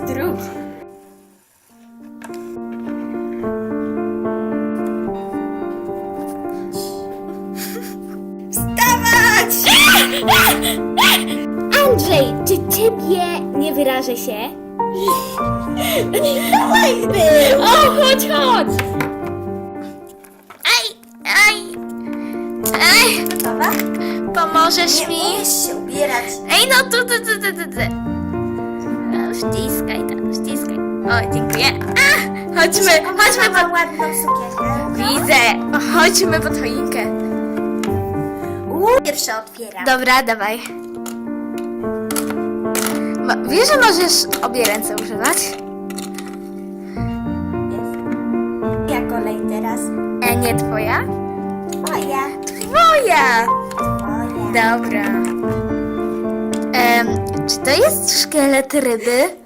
drugi. Wstawać! Andrzej, czy ciebie nie wyrażę się? Dawaj był! O, chodź, chodź! Aj, aj, aj, Gotowa? pomożesz Nie mi? się ubierać. Ej, no tu, tu, tu, tu, tu, tu. O, dziękuję. A, chodźmy, chodźmy Ma po... ładną sukienkę. Widzę. Chodźmy po choinkę. Uuu, pierwsza otwieram. Dobra, dawaj. Wiesz, że możesz obie ręce używać? Jest. Ja kolej teraz. E, nie twoja? Moja. Twoja! Moja. Dobra. Em, czy to jest szkielet ryby?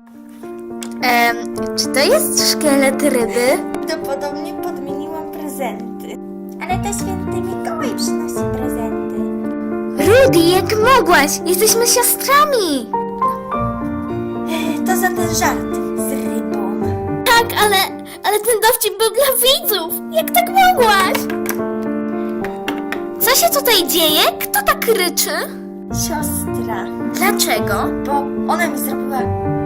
Em, czy to jest szkielet ryby? Prawdopodobnie podmieniłam prezenty. Ale to święty Mikołaj przynosi prezenty. Rudy, jak mogłaś? Jesteśmy siostrami! To za ten żart z rybą. Tak, ale, ale ten dowcip był dla widzów. Jak tak mogłaś? Co się tutaj dzieje? Kto tak ryczy? Siostra. Dlaczego? Bo ona mi zrobiła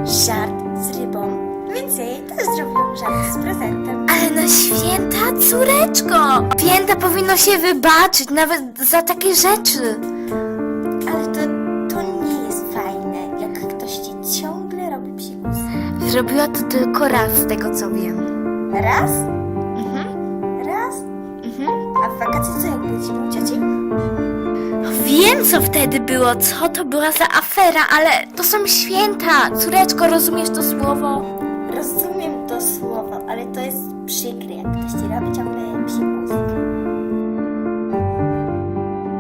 żart z rybą. Więc jej też zrobiłam żart z prezentem. Ale na święta, córeczko! Święta powinno się wybaczyć nawet za takie rzeczy. Ale to, to nie jest fajne, jak ktoś ci ciągle robi psikusy. Zrobiła to tylko raz, z tego co wiem. Raz? Mhm, Raz? mhm. A w wakacje co jak byliśmy u cioci? Wiem, co wtedy było, co to była za afera, ale to są święta. Córeczko, rozumiesz to słowo? Rozumiem to słowo, ale to jest przykre, jak ktoś ci robi ciągle.